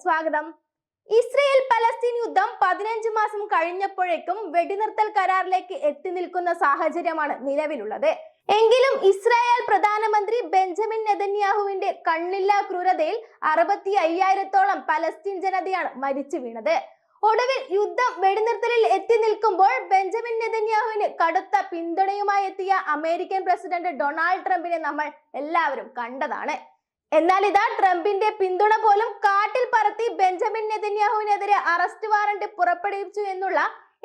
സ്വാഗതം. Israel Palestine യുദ്ധം പതിനഞ്ച് മാസം കഴിഞ്ഞപ്പോഴേക്കും വെടിനിർത്തൽ കരാറിലേക്ക് എത്തി നിൽക്കുന്ന സാഹചര്യമാണ് നിലവിലുള്ളത്. എങ്കിലും ഇസ്രായേൽ പ്രധാനമന്ത്രി ബെഞ്ചമിൻ നെതന്യാഹുവിന്റെ കണ്ണില്ലാ ക്രൂരതയിൽ അറുപത്തി അയ്യായിരത്തോളം പലസ്തീൻ ജനതയാണ് മരിച്ചു വീണത്. ഒടുവിൽ യുദ്ധം വെടിനിർത്തലിൽ എത്തി നിൽക്കുമ്പോൾ ബെഞ്ചമിൻ നെതന്യാഹുവിന് കടുത്ത പിന്തുണയുമായി എത്തിയ അമേരിക്കൻ പ്രസിഡന്റ് ഡൊണാൾഡ് ട്രംപിനെ നമ്മൾ എല്ലാവരും കണ്ടതാണ്. എന്നാൽ ഇതാ ട്രംപിന്റെ പിന്തുണ പോലും കാട്ടിൽ പറത്തി ബെഞ്ചമിൻ നെതന്യാഹുവിനെതിരെ അറസ്റ്റ് വാറന്റ് പുറപ്പെടുവിച്ചു എന്നുള്ള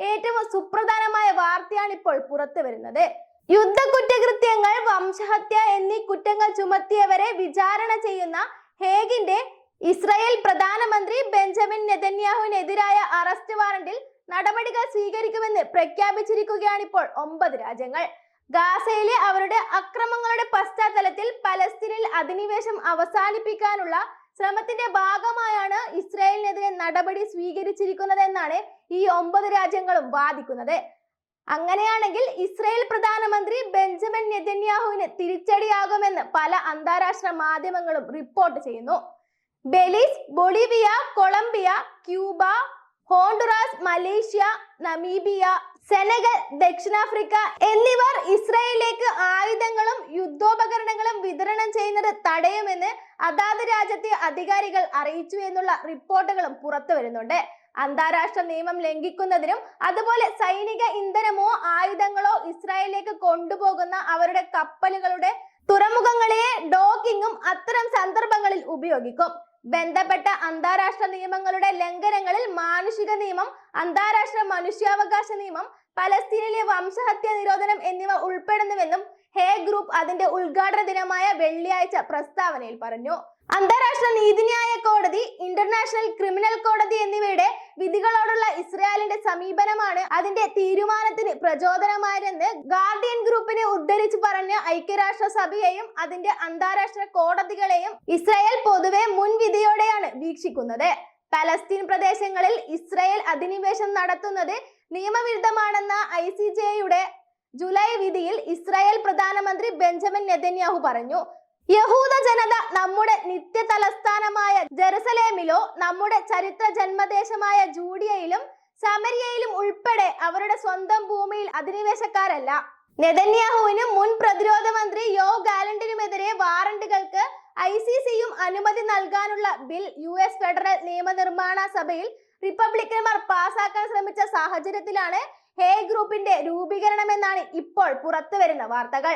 ഏറ്റവും സുപ്രധാനമായ വാർത്തയാണ് ഇപ്പോൾ പുറത്തു വരുന്നത്. യുദ്ധ കുറ്റകൃത്യങ്ങൾ വംശഹത്യ എന്നീ കുറ്റങ്ങൾ ചുമത്തിയവരെ വിചാരണ ചെയ്യുന്ന ഹേഗിന്റെ ഇസ്രായേൽ പ്രധാനമന്ത്രി ബെഞ്ചമിൻ നെതന്യാഹുവിനെതിരായ അറസ്റ്റ് വാറന്റിൽ നടപടികൾ സ്വീകരിക്കുമെന്ന് പ്രഖ്യാപിച്ചിരിക്കുകയാണ് ഇപ്പോൾ ഒമ്പത് രാജ്യങ്ങൾ. ഗാസയിലെ അവരുടെ അക്രമങ്ങളുടെ പശ്ചാത്തലത്തിൽ പലസ്തീനിൽ അധിനിവേശം അവസാനിപ്പിക്കാനുള്ള ശ്രമത്തിന്റെ ഭാഗമായാണ് ഇസ്രായേലിനെതിരെ നടപടി സ്വീകരിച്ചിരിക്കുന്നതെന്നാണ് ഈ ഒമ്പത് രാജ്യങ്ങളും വാദിക്കുന്നത്. അങ്ങനെയാണെങ്കിൽ ഇസ്രായേൽ പ്രധാനമന്ത്രി ബെഞ്ചമിൻ നെതന്യാഹുവിന് തിരിച്ചടിയാകുമെന്ന് പല അന്താരാഷ്ട്ര മാധ്യമങ്ങളും റിപ്പോർട്ട് ചെയ്യുന്നു. Belize Bolivia Colombia Cuba Honduras Malaysia Namibia Senegal ദക്ഷിണാഫ്രിക്ക എന്നിവർ ഇസ്രായേലിലേക്ക് ആയുധങ്ങളും യുദ്ധോപകരണങ്ങളും വിതരണം ചെയ്യുന്നത് തടയുമെന്ന് അതാത് രാജ്യത്തെ അധികാരികൾ അറിയിച്ചു എന്നുള്ള റിപ്പോർട്ടുകളും പുറത്തു വരുന്നുണ്ട്. അന്താരാഷ്ട്ര നിയമം ലംഘിക്കുന്നതിനും അതുപോലെ സൈനിക ഇന്ധനമോ ആയുധങ്ങളോ ഇസ്രായേലിലേക്ക് കൊണ്ടുപോകുന്ന അവരുടെ കപ്പലുകളുടെ തുറമുഖങ്ങളെ ഡോക്കിങ്ങും അത്തരം സന്ദർഭങ്ങളിൽ ഉപയോഗിക്കും. ബന്ധപ്പെട്ട അന്താരാഷ്ട്ര നിയമങ്ങളുടെ ലംഘനങ്ങളിൽ മാനുഷിക നിയമം അന്താരാഷ്ട്ര മനുഷ്യാവകാശ നിയമം പലസ്തീനിലെ വംശഹത്യ നിരോധനം എന്നിവ ഉൾപ്പെടുന്നുവെന്നും ഹേ ഗ്രൂപ്പ് അതിന്റെ ഉദ്ഘാടന ദിനമായ വെള്ളിയാഴ്ച പ്രസ്താവനയിൽ പറഞ്ഞു. അന്താരാഷ്ട്ര നീതിന്യായ കോടതി ഇന്റർനാഷണൽ ക്രിമിനൽ കോടതി എന്നിവയുടെ വിധികളോടുള്ള ഇസ്രായേലിന്റെ സമീപനമാണ് അതിന്റെ തീരുമാനത്തിന് പ്രചോദനമായതെന്ന് ഉദ്ധരിച്ച് പറഞ്ഞ ഐക്യരാഷ്ട്ര സഭയെയും അതിന്റെ അന്താരാഷ്ട്ര കോടതികളെയും ഇസ്രായേൽ പൊതുവെ മുൻവിധിയോടെയാണ് വീക്ഷിക്കുന്നത്. പലസ്തീൻ പ്രദേശങ്ങളിൽ ഇസ്രായേൽ അധിനിവേശം നടത്തുന്നത് നിയമവിരുദ്ധമാണെന്ന ഐ സി ജെയുടെ ജൂലൈ വിധിയിൽ ഇസ്രായേൽ പ്രധാനമന്ത്രി ബെഞ്ചമിൻ നെതന്യാഹു പറഞ്ഞു. യഹൂദ ജനത നമ്മുടെ നിത്യ തലസ്ഥാനമായ ജെറുസലേമിലോ നമ്മുടെ ചരിത്ര ജന്മദേശമായ ജൂഡിയയിലും സമരിയയിലും ഉൾപ്പെടെ അവരുടെ സ്വന്തം ഭൂമിയിൽ അധിനിവേശക്കാരല്ല. നെതന്യാഹുവിനും മുൻ പ്രതിരോധ മന്ത്രി യോ ഗാലന്റിനുമെതിരെ വാറണ്ടുകൾക്ക് ഐ സി സിയും അനുമതി നൽകാനുള്ള ബിൽ യു എസ് ഫെഡറൽ നിയമനിർമ്മാണ സഭയിൽ റിപ്പബ്ലിക്കന്മാർ പാസാക്കാൻ ശ്രമിച്ച സാഹചര്യത്തിലാണ് ഹേ ഗ്രൂപ്പിന്റെ രൂപീകരണമെന്നാണ് ഇപ്പോൾ പുറത്തു വരുന്ന വാർത്തകൾ.